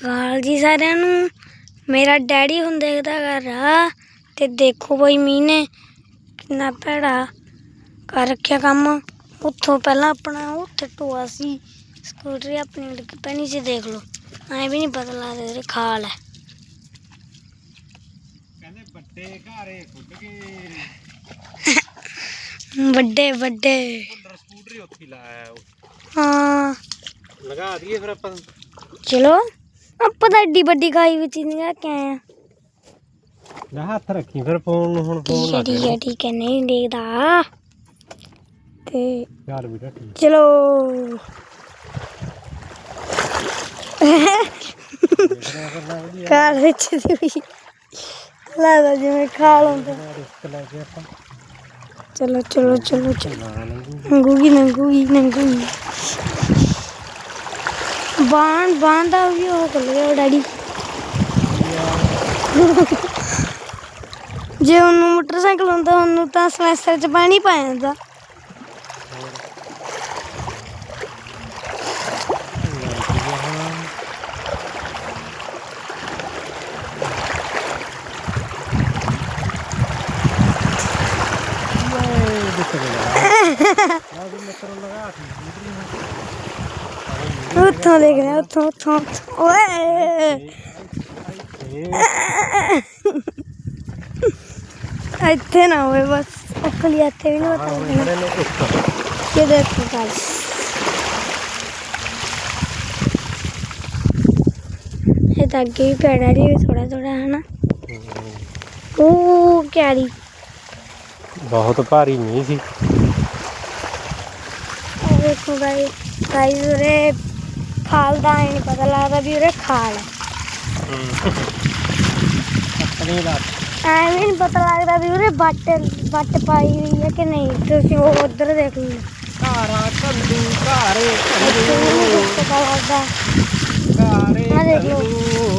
ਅਕਾਲ ਜੀ ਸਾਰਿਆਂ ਨੂੰ। ਮੇਰਾ ਡੈਡੀ ਹੁਣ ਦੇਖਦਾ ਕਰ ਰਿਹਾ ਤੇ ਦੇਖੋ ਬਈ ਮੀਂਹ ਨੇ ਕਿੰਨਾ ਭੈੜਾ ਕਰ ਰੱਖਿਆ ਕੰਮ। ਉੱਥੋਂ ਪਹਿਲਾਂ ਆਪਣਾ ਉੱਥੇ ਟੋਆ ਸੀ। ਸਕੂਟਰੀ ਆਪਣੀ ਡਿੱਗ ਪੈਣੀ ਸੀ ਦੇਖ ਲਓ। ਐਂ ਵੀ ਨਹੀਂ ਪਤਾ ਲੱਗਦਾ ਇਹਦੇ ਖਾਲ ਹੈ। ਕਹਿੰਦੇ ਵੱਡੇ ਘਾਰੇ ਖੁੱਡ ਗਏ ਵੱਡੇ ਵੱਡੇ। ਸਕੂਟਰੀ ਉੱਥੇ ਲਾਇਆ ਹਾਂ। ਲਗਾ ਦਈਏ ਫਿਰ ਆਪਾਂ। ਚਲੋ। ਆਪਾਂ ਤਾਂ ਏਡੀ ਵੱਡੀ ਖਾਈ ਵਿੱਚ ਨਹੀਂ ਕੇ ਆਏ ਆ। ਲੈ ਹੱਥ ਰੱਖੀ ਫਿਰ ਫੋਨ ਨੂੰ ਹੁਣ ਠੀਕ ਹੈ ਠੀਕ ਹੈ ਠੀਕ ਹੈ ਨਹੀਂ ਦੇਖਦਾ। ਤੇ ਚੱਲ ਵੀ ਰੱਖੀ ਘਰ ਵਿੱਚ ਦੀ ਵੀ ਲੱਗਦਾ ਜਿਵੇਂ ਖਾਲ ਹੁੰਦਾ ਰਿਸਕ ਲੈ ਕੇ ਆਪਾਂ। ਚਲੋ ਚਲੋ ਚਲੋ ਚਲੋ। ਨਾ ਲੰਗੂ ਨੰਗੂਗੀ ਨੰਗੂਗੀ ਨੰਗੂਗੀ। ਬਾਣ ਬਾਣ ਦਾ ਵੀ ਉਹ ਕਰ ਲਿਆ ਡੈਡੀ। ਜੇ ਉਹਨੂੰ ਮੋਟਰਸਾਈਕਲ ਹੁੰਦਾ, ਉਹਨੂੰ ਤਾਂ ਸਮੈਸਟਰ ਚ ਪਾਣੀ ਪਾ ਜਾਂਦਾ। ਉੱਥੋਂ ਦੇਖਦੇ ਉੱਥੋਂ ਉੱਥੋਂ ਓਏ! ਇੱਥੇ ਨਾ ਹੋਵੇ ਬਸ ਅਕਲੀ ਇੱਥੇ ਵੀ ਨਾ ਪਤਾ ਲੱਗਣਾ ਇਹ ਦੇਖੋ ਗਾਇਸ ਇਹ ਤਾਂ ਅੱਗੇ ਵੀ ਪੈੜਾ ਰਹੀ ਥੋੜਾ ਥੋੜਾ ਹਨਾ। ਉਹ ਕਿਆਰੀ ਬਹੁਤ ਭਾਰੀ ਨਹੀਂ ਸੀ। ਦੇਖੋ ਗਾਇਸ ਗਾਇਸ ਰੇ ਖਾਲ ਦਾ ਐ ਨਹੀਂ ਪਤਾ ਲੱਗਦਾ ਵੀ ਉਰੇ ਖਾਲ ਹੈ ਆਪਣੇ ਰਾਤ ਪਤਾ ਲੱਗਦਾ ਵੀ ਉਰੇ ਵੱਟ ਵੱਟ ਪਾਈ ਹੋਈ ਹੈ ਕਿ ਨਹੀਂ ਤੁਸੀਂ ਉਹ ਉਧਰ ਦੇਖ ਲਓ। ਘਾਰਾ ਕੱਲੂ ਘਾਰੇ ਕੱਲੂ ਪਤਾ ਲੱਗਦਾ। ਘਾਰੇ ਆ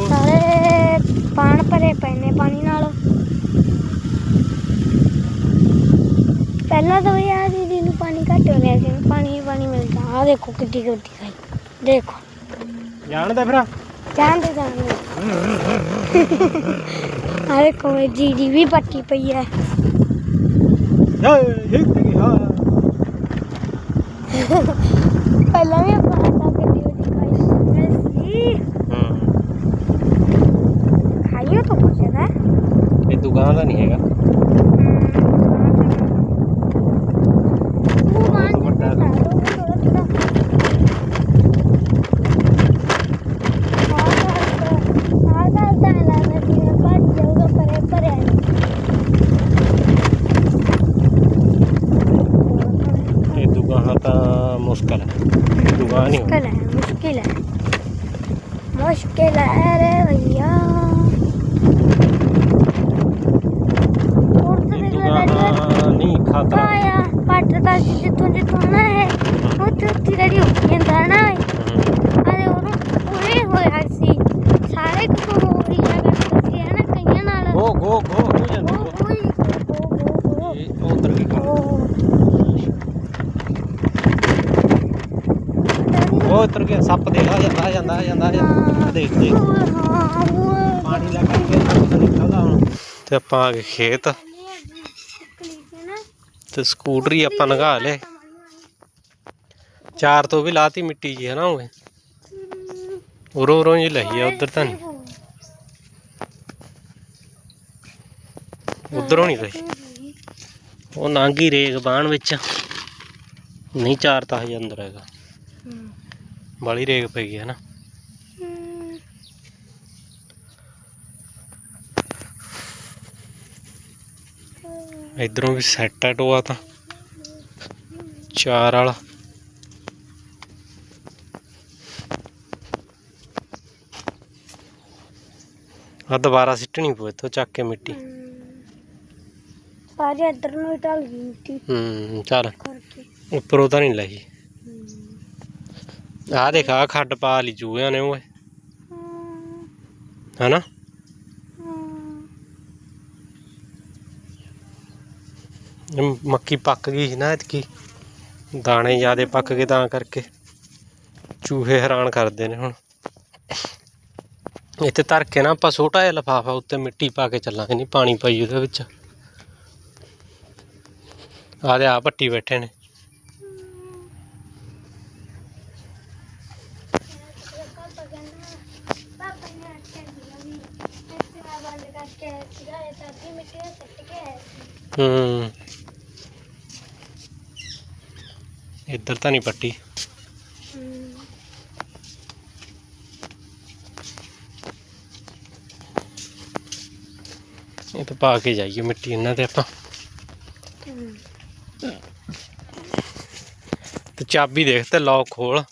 ਸਾਰੇ ਪਾਣ ਭਰੇ ਪਏ ਪਾਣੀ ਨਾਲ। ਪਹਿਲਾਂ ਤਾਂ ਵੀ ਆ ਦੀਦੀ ਨੂੰ ਪਾਣੀ ਘੱਟ ਹੋ ਰਿਹਾ ਸੀ ਪਾਣੀ ਪਾਣੀ ਮਿਲਦਾ। ਆ ਦੇਖੋ ਕਿੱਡੀ ਗੱਡੀ ਦੇਖੋ। ਜਾਣਦਾ ਫਿਰ ਜਾਂਦੇ ਜਾਂਦੇ ਆ ਦੇਖੋ ਇਹ ਜੀਡੀ ਵੀ ਪੱਟੀ ਪਈ ਹੈ। ਏ ਹਿੱਟ ਗਿਆ ਪਹਿਲਾਂ ਵੀ ਆਪਾਂ ਤਾਂ ਕਿੱਡੀ ਵੱਡੀ ਖਾਈ ਸੀ। ਖਾਈਓ ਤਾਂ ਹੈ ਇਹ ਦੁਕਾਨ ਦਾ ਨਹੀਂ ਹੈਗਾ ਉਹ ਮਾਂ ਵੱਡਾ ਥੋੜਾ ਥੋੜਾ ਆਦਾ ਤਾਂ ਲੱਗਦਾ ਸੀ ਭੱਜ ਜਾਊਗਾ ਪਰੇ ਪਰੇ ਇਹ ਦੁਕਾਨ ਤਾਂ ਮੁਸ਼ਕਲ ਹੈ ਦੁਕਾਨ ਨਹੀਂ ਉਹ ਉਧਰ ਕੇ ਸੱਪ ਦੇ ਆ ਜਾਂਦਾ ਆ ਜਾਂਦਾ ਆ ਜਾਂਦਾ ਆ ਜਾਂਦਾ। ਦੇਖ ਦੇਖ। ਉਹ ਪਾਣੀ ਲੱਗ ਕੇ ਸੱਪ ਨਿਕਲਦਾ ਹੁਣ। ਤੇ ਆਪਾਂ ਆ ਗਏ ਖੇਤ। ਤੇ ਸਕੂਟਰੀ ਆਪਾਂ ਨਗਾ ਲੇ ਚਾਰ ਤੋਂ ਵੀ ਲਾਤੀ ਮਿੱਟੀ ਜੀ ਹੈ ਨਾ ਓਏ ਉਰੋਂ ਉਰੋਂ ਹੀ ਲਈ ਆ ਉਧਰ ਤਾਂ ਨਹੀਂ। ਉਧਰੋਂ ਨਹੀਂ ਲਈ। ਉਹ ਨਾਂਗੀ ਰੇਗ ਬਾਣ ਵਿੱਚ। ਨਹੀਂ ਚਾਰ ਤਾਂ ਹਜੇ ਅੰਦਰ ਹੈਗਾ। ਬਾਲੀ ਰੇਗ ਪਈ ਗਈ ਹੈ ਨਾ। ਇਧਰੋਂ ਵੀ ਸੈੱਟ ਹੈ ਟੋਆ ਤਾਂ। ਚਾਰ ਵਾਲਾ। ਆ ਦੁਬਾਰਾ ਸਿੱਟਣੀ ਪਊ ਇੱਥੋਂ ਚੱਕ ਕੇ ਮਿੱਟੀ। ਸਾਰੇ ਇੱਧਰ ਨੂੰ ਢਲ ਗਈ ਮਿੱਟੀ। ਹੂੰ ਚੱਲ। ਉੱਪਰੋਂ ਤਾਂ ਨਹੀਂ ਲਈ। ਆ ਦੇਖ ਆ ਖੱਡ ਪਾ ਲਈ ਚੂਹਿਆਂ ਨੇ ਓਏ। ਹਨਾ? ਮੱਕੀ ਪੱਕ ਗਈ ਸੀ ਨਾ ਇਤਕੀ ਦਾਣੇ ਜਿਆਦੇ ਪੱਕ ਗਏ ਤਾਂ ਕਰਕੇ। ਚੂਹੇ ਹੈਰਾਨ ਕਰਦੇ ਨੇ ਹੁਣ। ਇੱਥੇ ਧਰ ਕੇ ਨਾ ਆਪਾਂ ਛੋਟਾ ਜਿਹਾ ਲਫਾਫਾ ਉੱਤੇ ਮਿੱਟੀ ਪਾ ਕੇ ਚੱਲਾਂਗੇ ਨਹੀਂ ਪਾਣੀ ਪਾਈ ਉਹਦੇ ਵਿੱਚ। ਆ ਦੇ ਆ ਪੱਟੀ ਬੈਠੇ ਨੇ ਪਾਪਾ ਨੇ ਆਖਿਆ ਸੀਗਾ ਵੀ ਇੱਥੇ ਆ ਬੰਦ ਕਰਕੇ ਆਇਆ ਸੀਗਾ ਇਹ ਤਾਂ ਅੱਧੀ ਮਿੱਟੀ ਨਾਲ ਸੁੱਟ ਕੇ ਆਇਆ ਸੀ ਹੂੰ। ਇੱਧਰ ਤਾਂ ਨਹੀਂ ਪੱਟੀ। ਇਹ ਤਾਂ ਪਾ ਕੇ ਜਾਈਏ ਮਿੱਟੀ ਇਹਨਾਂ ਤੇ ਆਪਾਂ। ਤੇ ਚਾਬੀ ਦੇਖ ਤੇ ਲੌਕ ਖੋਲ।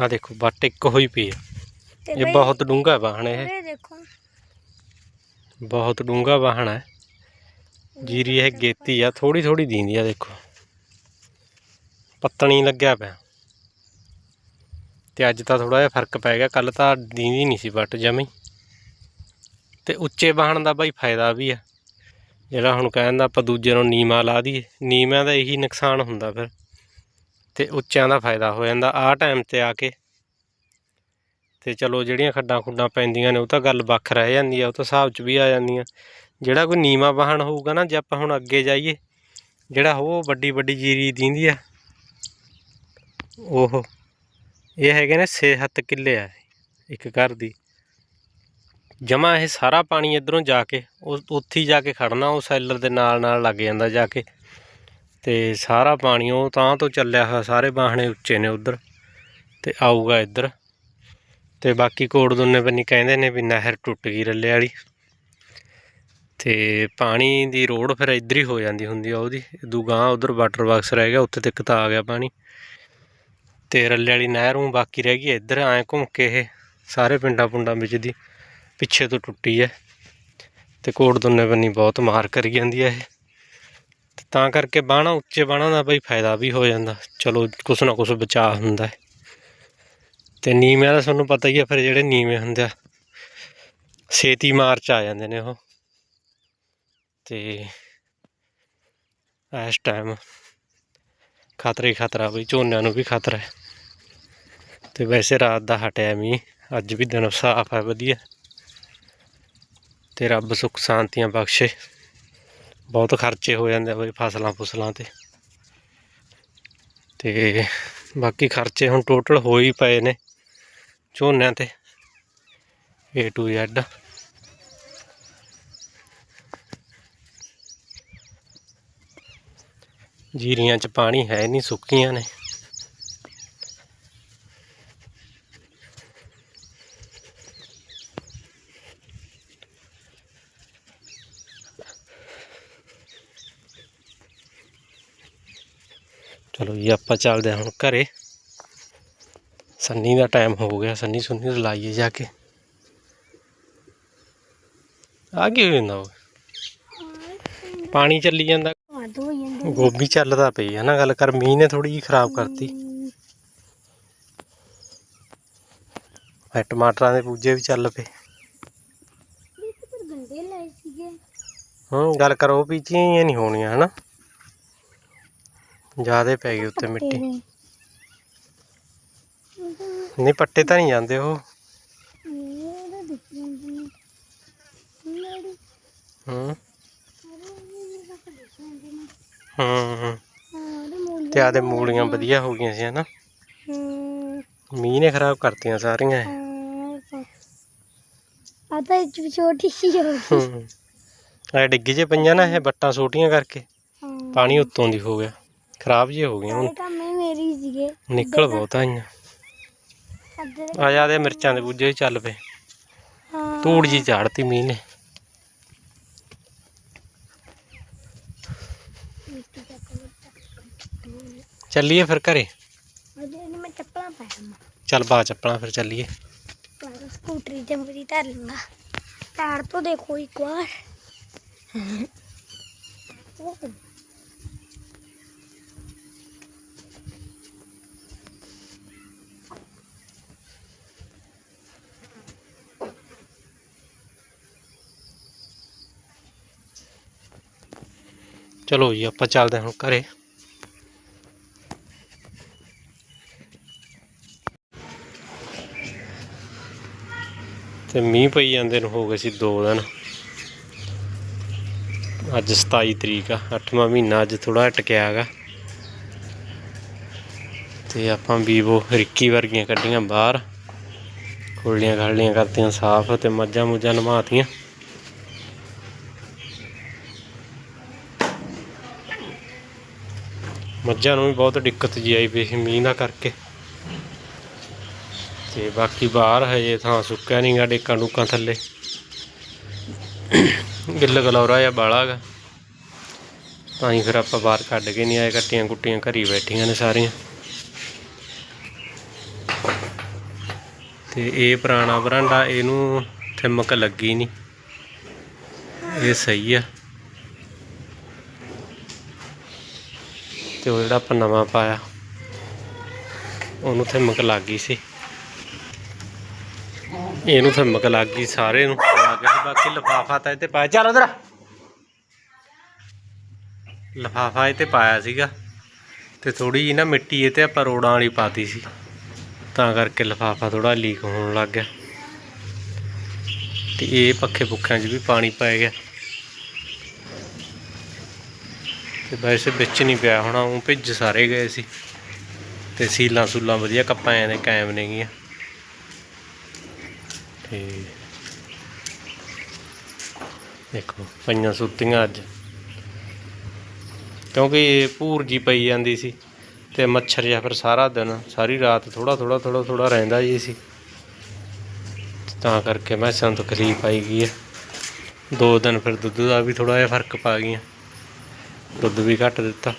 ਆ ਦੇਖੋ ਬੱਟ ਇੱਕ ਹੋਈ ਪਈ ਆ। ਇਹ ਬਹੁਤ ਡੂੰਘਾ ਵਾਹਣ ਇਹ। ਇਹ ਦੇਖੋ। ਬਹੁਤ ਡੂੰਘਾ ਵਾਹਣ ਹੈ। ਜੀਰੀ ਇਹ ਗੇਤੀ ਆ ਥੋੜੀ ਥੋੜੀ ਦੀਂਦੀ ਆ ਦੇਖੋ। ਪੱਤਣੀ ਲੱਗਿਆ ਪਿਆ। ਤੇ ਅੱਜ ਤਾਂ ਥੋੜਾ ਜਿਹਾ ਫ਼ਰਕ ਪੈ ਗਿਆ ਕੱਲ ਤਾਂ ਦੀਂਦੀ ਨਹੀਂ ਸੀ ਬੱਟ ਜਮੀ। ਤੇ ਉੱਚੇ ਵਾਹਣ ਦਾ ਬਾਈ ਫਾਇਦਾ ਵੀ ਆ। ਜਿਹੜਾ ਹੁਣ ਕਹਿੰਦਾ ਆਪਾਂ ਦੂਜੇ ਨੂੰ ਨੀਮਾ ਲਾ ਦਈਏ ਨੀਮਿਆਂ ਦਾ ਇਹੀ ਨੁਕਸਾਨ ਹੁੰਦਾ ਫਿਰ। ਤੇ ਉੱਚਿਆਂ ਦਾ ਫਾਇਦਾ ਹੋ ਜਾਂਦਾ। ਆਹ ਟਾਈਮ ਤੇ ਆ ਕੇ ਤੇ ਚਲੋ ਜਿਹੜੀਆਂ ਖੱਡਾਂ ਖੁੱਡਾਂ ਪੈਂਦੀਆਂ ਨੇ ਉਹ ਤਾਂ ਗੱਲ ਵੱਖ ਰਹਿ ਜਾਂਦੀ ਆ, ਉਹ ਤਾਂ ਹਿਸਾਬ 'ਚ ਵੀ ਆ ਜਾਂਦੀਆਂ। ਜਿਹੜਾ ਕੋਈ ਨੀਵਾ ਵਾਹਣ ਹੋਊਗਾ ਨਾ, ਜੇ ਆਪਾਂ ਹੁਣ ਅੱਗੇ ਜਾਈਏ, ਜਿਹੜਾ ਉਹ ਵੱਡੀ ਵੱਡੀ ਜੀਰੀ ਦਿੰਦੀ ਆ, ਉਹ, ਇਹ ਹੈਗੇ ਨੇ 6-7 ਕਿੱਲੇ ਆ, ਇੱਕ ਘਰ ਦੀ। ਜਮਾ ਇਹ ਸਾਰਾ ਪਾਣੀ ਇਧਰੋਂ ਜਾ ਕੇ, ਉਹ ਉੱਥੇ ਹੀ ਜਾ ਕੇ ਖੜਨਾ ਉਹ ਸੈਲਰ ਦੇ ਨਾਲ ਨਾਲ ਲੱਗ ਜਾਂਦਾ ਜਾ ਕੇ। ਤੇ ਸਾਰਾ ਪਾਣੀ ਉਹ ਤਾਂ ਤੋਂ ਚੱਲਿਆ ਹੋਇਆ, ਸਾਰੇ ਬਾਹਣੇ ਉੱਚੇ ਨੇ ਉਧਰ, ਤੇ ਆਊਗਾ ਇੱਧਰ। ਤੇ ਬਾਕੀ ਕੋੜ ਦੋਨੇ ਬੰਨੀ ਕਹਿੰਦੇ ਨੇ ਵੀ ਨਹਿਰ ਟੁੱਟ ਗਈ ਰੱਲੇ ਵਾਲੀ। ਤੇ ਪਾਣੀ ਦੀ ਰੋਡ ਫਿਰ ਇੱਧਰ ਹੀ ਹੋ ਜਾਂਦੀ ਹੁੰਦੀ ਆ ਉਹਦੀ। ਦੂਗਾਂ ਉਧਰ ਵਾਟਰ ਬਾਕਸ ਰਹਿ ਗਿਆ, ਉੱਥੇ ਤੱਕ ਤਾਂ ਆ ਗਿਆ ਪਾਣੀ। ਤੇ ਰੱਲੇ ਵਾਲੀ ਨਹਿਰੋਂ ਬਾਕੀ ਰਹਿ ਗਈ ਇੱਧਰ, ਐਂ ਘੁੰਮ ਕੇ ਇਹ ਸਾਰੇ ਪਿੰਡਾਂ ਪੁੰਡਾਂ ਵਿੱਚ ਦੀ ਪਿੱਛੇ ਤੋਂ ਟੁੱਟੀ ਹੈ ਤੇ ਕੋੜ ਦੋਨੇ ਬੰਨੀ ਬਹੁਤ ਮਾਰ ਕਰੀ ਜਾਂਦੀ ਹੈ ਇਹ। ਤੇ ਤਾਂ ਕਰਕੇ ਬਾਣਾ ਉੱਚੇ ਬਾਣਾ ਦਾ ਬਈ ਫਾਇਦਾ ਵੀ ਹੋ ਜਾਂਦਾ। ਚਲੋ ਕੁਛ ਨਾ ਕੁਛ ਬਚਾਅ ਹੁੰਦਾ। ਹੈ ਤੇ ਨੀਵਿਆਂ ਦਾ ਤੁਹਾਨੂੰ ਪਤਾ ਹੀ ਆ ਫਿਰ ਜਿਹੜੇ ਨੀਵੇਂ ਹੁੰਦੇ ਆ। ਛੇਤੀ ਮਾਰਚ ਆ ਜਾਂਦੇ ਨੇ ਉਹ। ਤੇ ਇਸ ਟਾਈਮ ਖਤਰਾ ਹੀ ਖਤਰਾ ਬਈ, ਝੋਨਿਆਂ ਨੂੰ ਵੀ ਖਤਰਾ ਹੈ। ਤੇ ਵੈਸੇ ਰਾਤ ਦਾ ਹਟਿਆ ਮੀਂਹ ਅੱਜ ਵੀ ਦਿਨ ਸਾਫ਼ ਹੈ, ਵਧੀਆ। ਤੇ ਰੱਬ ਸੁੱਖ ਸ਼ਾਂਤੀਆਂ ਬਖਸ਼ੇ। ਬਹੁਤ ਖਰਚੇ ਹੋ ਜਾਂਦੇ ਆ ਬਈ ਫਸਲਾਂ ਫੁਸਲਾਂ ਤੇ। ਤੇ ਬਾਕੀ ਖਰਚੇ ਹੁਣ ਟੋਟਲ ਹੋ ਹੀ ਪਏ ਨੇ। ਝੋਨਿਆਂ ਤੇ, A to Z ਜੀਰੀਆਂ 'ਚ ਪਾਣੀ ਹੈ ਨਹੀਂ ਸੁੱਕੀਆਂ ਨੇ। ਚਲੋ ਜੀ, ਆਪਾਂ ਚੱਲਦੇ ਹਾਂ ਹੁਣ ਘਰੇ। ਸੰਨੀ ਦਾ ਟਾਈਮ ਹੋ ਗਿਆ, ਸੰਨੀ ਸੁੰਨੀ ਲਾਈਏ ਜਾ ਕੇ। ਆ ਕੀ ਹੋ ਉਹ ਪਾਣੀ ਚੱਲੀ ਜਾਂਦਾ। ਗੋਭੀ ਚੱਲਦਾ ਪਈ ਹੈ ਨਾ ਗੱਲ ਕਰ, ਮੀਂਹ ਨੇ ਥੋੜੀ ਜਿਹੀ ਖਰਾਬ ਕਰਤੀ। ਇਹ ਟਮਾਟਰਾਂ ਦੇ ਪੂਜੇ ਵੀ ਚੱਲ ਪਏ। ਪਰ ਹੂੰ, ਗੱਲ ਕਰੋ ਪੀਚੀਆਂ ਹੀ ਨਹੀਂ ਹੋਣੀਆਂ, ਹਨਾ? ਜਿਆਦੇ ਪੈ ਗਈ ਉੱਤੇ ਮਿੱਟੀ। ਨਹੀਂ ਪੱਟੇ ਤਾਂ ਨਹੀਂ ਜਾਂਦੇ ਉਹ। ਹੂੰ। ਹਾਂ। ਤੇ ਆਦੇ ਮੂਲੀਆਂ ਵਧੀਆ ਹੋ ਗਈਆਂ ਸੀ ਹਨਾ? ਮੀਂਹ ਨੇ ਖਰਾਬ ਕਰਤੀਆਂ ਸਾਰੀਆਂ। ਆ ਤਾਂ ਛੋਟੀ ਸੀ ਹੋ। ਆ ਡਿੱਗੀ ਜੇ ਪਈਆਂ ਨਾ ਇਹ ਬੱਟਾਂ ਛੋਟੀਆਂ ਕਰਕੇ। ਪਾਣੀ ਉੱਤੋਂ ਦੀ ਹੋ ਗਿਆ। ਖਰਾਬ ਜੀ ਹੋ ਗਈਆਂ ਹੁਣ। ਇਹ ਕੰਮ ਇਹ ਮੇਰੀ ਸੀਗੇ। ਨਿਕਲ ਬਹੁਤ ਆਈਆਂ। ਆ ਜਾ ਦੇ ਮਿਰਚਾਂ ਦੇ ਬੂਝੇ ਚੱਲ ਪਏ। ਧੂੜ ਜੀ ਝਾੜਤੀ ਮੀਂਹ ਨੇ। ਚੱਲੀਏ ਫਿਰ ਘਰੇ? ਮੈਂ ਚੱਪਲਾਂ ਪਾਇਆ ਚੱਲ ਬਾ ਚੱਪਲਾਂ ਫਿਰ ਚੱਲੀਏ। ਸਕੂਟਰੀ ਤੇ ਮੇਰੀ ਧਰ ਲੂੰਗਾ ਕਾਰ ਤੋਂ ਦੇਖੋ ਇੱਕ ਵਾਰ ਉਹ ਚਲੋ ਜੀ, ਆਪਾਂ ਚੱਲਦੇ ਹੁਣ ਘਰੇ। ਤੇ ਮੀਂਹ ਪਈ ਜਾਂਦੇ ਨੂੰ ਹੋ ਗਏ ਸੀ 2 ਦਿਨ। ਅੱਜ 27 ਤਰੀਕ ਆ 8ਵਾਂ ਮਹੀਨਾ ਅੱਜ ਥੋੜਾ ਟਕਿਆ ਹੈਗਾ। ਤੇ ਆਪਾਂ ਵੀਵੋ ਰਿੱਕੀ ਵਰਗੀਆਂ ਕੱਢੀਆਂ ਬਾਹਰ। ਖੋਲੀਆਂ ਖਾਲੀਆਂ ਕਰਤੀਆਂ ਸਾਫ਼ ਤੇ ਮੱਝਾਂ ਮੁੱਝਾਂ ਨਮਾਤੀਆਂ ਮੱਝਾਂ ਨੂੰ ਵੀ ਬਹੁਤ ਦਿੱਕਤ ਜੀ ਆਈ ਪਈ ਸੀ ਮੀਂਹ ਦਾ ਕਰਕੇ। ਤੇ ਬਾਕੀ ਬਾਹਰ ਹਜੇ ਥਾਂ ਸੁੱਕਿਆ ਨਹੀਂਗਾ ਡੇਕਾਂ ਡੂਕਾਂ ਥੱਲੇ। ਗਿੱਲ ਗਲੌਰਾ ਜਾਂ ਬਾਲਾ ਗਾ। ਤਾਂ ਹੀ ਫਿਰ ਆਪਾਂ ਬਾਹਰ ਕੱਢ ਕੇ ਨਹੀਂ ਆਏ ਕੱਟੀਆਂ ਕੁੱਟੀਆਂ ਘਰੀ ਬੈਠੀਆਂ ਨੇ ਸਾਰੀਆਂ। ਤੇ ਇਹ ਪੁਰਾਣਾ ਬਰਾਂਡਾ ਇਹਨੂੰ ਥਿਮਕ ਲੱਗੀ ਨਹੀਂ ਇਹ ਸਹੀ ਆ। ਤੇ ਉਹ ਜਿਹੜਾ ਆਪਾਂ ਨਵਾਂ ਪਾਇਆ, ਉਹਨੂੰ ਥਿਮਕ ਲੱਗ ਗਈ ਸੀ। ਇਹਨੂੰ ਥਿਮਕ ਲੱਗ ਗਈ ਸਾਰੇ ਨੂੰ। ਲੱਗ ਗਈ ਬਾਕੀ ਲਫਾਫਾ ਤਾਂ ਇੱਥੇ ਪਾਇਆ। ਚੱਲ ਉਧਰ ਲਫਾਫਾ ਇਹ ਤੇ ਪਾਇਆ ਸੀਗਾ। ਤੇ ਥੋੜੀ ਜਿਹੀ ਨਾ ਮਿੱਟੀ ਇਹ ਤੇ ਆਪਾਂ ਰੋੜਾਂ ਵਾਲੀ ਪਾਤੀ ਸੀ। ਤਾਂ ਕਰਕੇ ਲਫਾਫਾ ਥੋੜਾ ਲੀਕ ਹੋਣ ਲੱਗ ਗਿਆ। ਤੇ ਇਹ ਪੱਖੇ ਪੁੱਖਿਆਂ 'ਚ ਵੀ ਪਾਣੀ ਪੈ ਗਿਆ। ਤੇ ਵੈਸੇ ਵਿੱਚ ਨਹੀਂ ਪਿਆ ਹੋਣਾ, ਉਹ ਭਿੱਜ ਸਾਰੇ ਗਏ ਸੀ। ਤੇ ਸੀਲਾਂ ਸੂਲਾਂ ਵਧੀਆ ਕੱਪਾਂ ਨੇ, ਕਾਇਮ ਨੇਗੀਆਂ ਤੇ ਦੇਖੋ, ਪਈਆਂ ਸੁੱਤੀਆਂ ਅੱਜ। ਕਿਉਂਕਿ ਇਹ ਭੂਰ ਜੀ ਪਈ ਜਾਂਦੀ ਸੀ ਤੇ ਮੱਛਰ ਜਾਂ ਫਿਰ ਸਾਰਾ ਦਿਨ, ਸਾਰੀ ਰਾਤ ਥੋੜਾ ਥੋੜਾ ਥੋੜਾ ਥੋੜਾ ਰਹਿੰਦਾ ਜੀ ਸੀ। ਤਾਂ ਕਰਕੇ ਮੈਂ ਨੂੰ ਤਕਲੀਫ ਆਈ ਗਈ ਹੈ। ਦੋ ਦਿਨ ਫਿਰ ਦੁੱਧ ਦਾ ਵੀ ਥੋੜਾ ਜਿਹਾ ਫ਼ਰਕ ਪਾ ਗਈਆਂ। ਦੁੱਧ ਵੀ ਘੱਟ ਦਿੱਤਾ।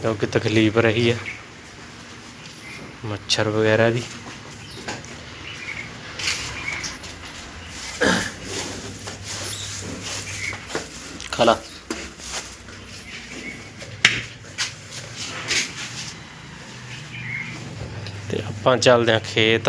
ਕਿਉਂਕਿ ਤਕਲੀਫ ਰਹੀ ਹੈ ਮੱਛਰ ਵਗੈਰਾ ਦੀ। ਖਾਲਾ ਤੇ ਆਪਾਂ ਚੱਲਦੇ ਹਾਂ ਖੇਤ।